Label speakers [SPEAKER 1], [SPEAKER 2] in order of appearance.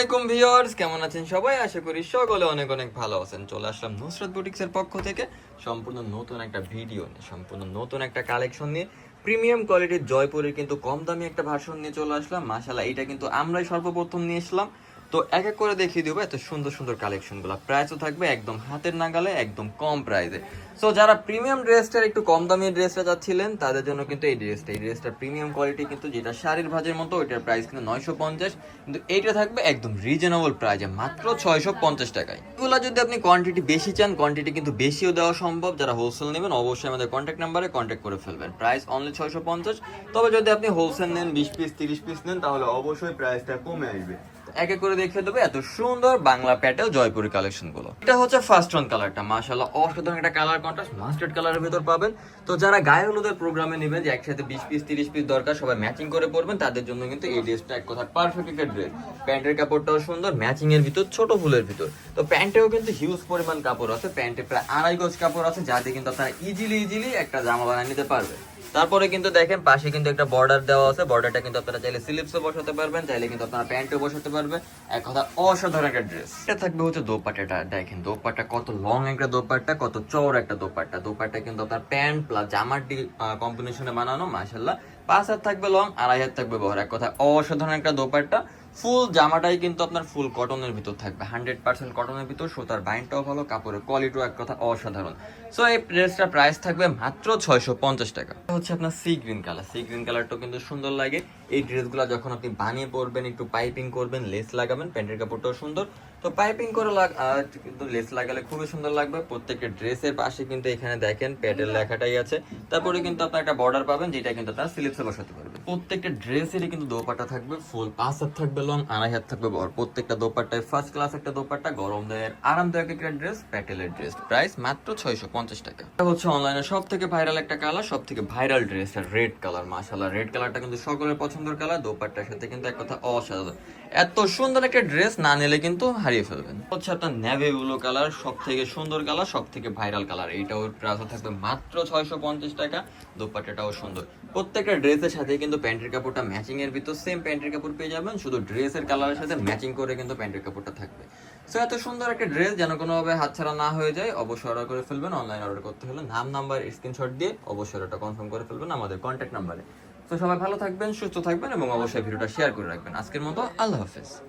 [SPEAKER 1] আলাইকুম ভিউয়ার্স, কেমন আছেন সবাই? আশা করি সকলে অনেক অনেক ভালো আছেন। চলে আসলাম নুসরাত বুটিক্সের পক্ষ থেকে সম্পূর্ণ নতুন একটা ভিডিও নিয়ে, সম্পূর্ণ নতুন একটা কালেকশন নিয়ে। প্রিমিয়াম কোয়ালিটির জয়পুরের কিন্তু কম দামি একটা ভার্সন নিয়ে চলে আসলাম। মাশাআল্লাহ এটা কিন্তু আমরাই সর্বপ্রথম নিয়ে আসলাম তো এক এক করে দেখিয়ে দেবো এত সুন্দর সুন্দর কালেকশনগুলো প্রাইসও থাকবে একদম হাতের নাগালে, একদম কম প্রাইসে সো যারা প্রিমিয়াম ড্রেসটার একটু কম দামি ড্রেসটা চাচ্ছিলেন, তাদের জন্য কিন্তু এই ড্রেসটা। এই ড্রেসটা প্রিমিয়াম কোয়ালিটি কিন্তু যেটা শাড়ির ভাজের মতো, ওইটার প্রাইস কিন্তু নয়শো পঞ্চাশ। কিন্তু এইটা থাকবে একদম রিজনেবল প্রাইসে মাত্র ছয়শো পঞ্চাশ টাকায়। এগুলো যদি আপনি কোয়ান্টিটি বেশি চান কোয়ান্টিটি কিন্তু বেশিও দেওয়া সম্ভব। যারা হোলসেল নেবেন, অবশ্যই আমাদের কন্ট্যাক্ট নাম্বারে কন্ট্যাক্ট করে ফেলবেন। প্রাইস অনলি ছয়শো পঞ্চাশ। তবে যদি আপনি হোলসেল নেন, বিশ পিস তিরিশ পিস নেন, তাহলে অবশ্যই প্রাইসটা কমে আসবে। এক এক করে দেখিয়ে দেবে এত সুন্দর বাংলা প্যাটেল জয়পুরি কালেকশনগুলো। এটা হচ্ছে ফার্স্ট অন কালারটা মাশাআল্লাহ, অসাধারণ একটা কালার কন্ট্রাস্ট মাস্টার্ড কালারের ভিতর পাবেন। তো যারা গায়ে হলুদের প্রোগ্রামে নেবেন যে একসাথে বিশ পিস তিরিশ পিস দরকার, সবাই ম্যাচিং করে পরবেন, তাদের জন্য কিন্তু এই ড্রেসটা এক কথা পারফেক্ট একটা ড্রেস প্যান্টের কাপড়টাও সুন্দর ম্যাচিং এর ভিতর, ছোট ফুলের ভিতর। তো প্যান্টেও কিন্তু হিউজ পরিমাণ কাপড় আছে, প্যান্টে প্রায় আড়াই গজ কাপড় আছে যাতে কিন্তু আপনারা ইজিলি ইজিলি একটা জামা বানিয়ে নিতে পারবেন। তারপরে কিন্তু দেখেন, পাশে কিন্তু একটা বর্ডার দেওয়া আছে। বর্ডারটা কিন্তু আপনারা চাইলে স্লিপসও বসাতে পারবেন, চাইলে কিন্তু আপনারা প্যান্টও বসাতে পারবেন। এক কথা, অসাধারণ একটা ড্রেস এটা থাকবে হচ্ছে দোপাট্টাটা। দেখেন, দোপাট্টা কত লং একটা দোপাট্টা, কত চওড়া একটা দোপাট্টা। দোপাট্টা কিন্তু আপনার প্যান্ট প্লাস জামার কম্বিনেশনে বানানো মাশাল্লাহ পাঁচ হাত থাকবে লং আড়াই হাত থাকবে বহর। এক কথা অসাধারণ একটা দোপাট্টা। ফুল জামাটাই কিন্তু আপনার ফুল কটনের ভিতর থাকবে। হান্ড্রেড পার্সেন্ট কটনের ভিতর, সুতার বাইনটাও ভালো, কাপড়ের কোয়ালিটিও এক কথা অসাধারণ। সো এই ড্রেসটার প্রাইস থাকবে মাত্র ছয়শো পঞ্চাশ টাকা। হচ্ছে আপনার sea green colour sea green কালারটাও কিন্তু সুন্দর লাগে। এই ড্রেসগুলো যখন আপনি বানিয়ে পরবেন, একটু পাইপিং করবেন লেস লাগাবেন, প্যান্টের কাপড়টাও সুন্দর। তো পাইপিং করে কিন্তু লেস লাগালে খুবই সুন্দর লাগবে। প্রত্যেকটা ড্রেসের পাশে কিন্তু এখানে দেখেন প্যাডের লেখাটাই আছে। তারপরে কিন্তু আপনার একটা বর্ডার পাবেন যেটা কিন্তু আপনার স্লিপসে বসাতে পারবে প্রত্যেকটা ড্রেসেরই কিন্তু দোপাট্টা থাকবে ফুল পাঁচ হাত থাকবে লং আড়াই হাত থাকবে বড়। প্রত্যেকটা দোপাট্টায় ফার্স্ট ক্লাস একটা দোপাট্টা গরমদের আরামদায়ক একটা ড্রেস প্যাটেলের ড্রেস প্রাইস মাত্র ছয়শো পঞ্চাশ টাকা। এটা হচ্ছে অনলাইনে সব থেকে ভাইরাল একটা কালার সব থেকে ভাইরাল ড্রেস রেড কালার মাশাল্লাহ রেড কালারটা কিন্তু সকলের পছন্দের কালার দোপাট্টার সাথে কিন্তু এক কথা অসাধারণ। এত সুন্দর একটা ড্রেস না নিলে কিন্তু হারিয়ে ফেলবেন। হচ্ছে আপনার নেভি ব্লু কালার সব থেকে সুন্দর কালার সব থেকে ভাইরাল কালার এইটাও প্রাইস থাকবে মাত্র ছয়শো পঞ্চাশ টাকা, দোপাট্টাটাও সুন্দর। প্রত্যেকটা ড্রেসের সাথে কিন্তু প্যান্টের কাপড়টা ম্যাচিং এর ভিতর সেম প্যান্টের কাপড় পেয়ে যাবেন, শুধু ড্রেসের কালারের সাথে ম্যাচিং করে কিন্তু প্যান্টের কাপড়টা থাকবে। সো এত সুন্দর একটা ড্রেস যেন কোনোভাবে হাতছাড়া না হয়ে যায়, অবশ্যই অর্ডার করে ফেলবেন। অনলাইন অর্ডার করতে হলে নাম নাম্বার স্ক্রিনশট দিয়ে অবশ্যই ওটা কনফার্ম করে ফেলবেন আমাদের কন্ট্যাক্ট নাম্বারে তো সবাই ভালো থাকবেন, সুস্থ থাকবেন এবং অবশ্যই ভিডিওটা শেয়ার করে রাখবেন। আজকের মতো আল্লাহ হাফেজ।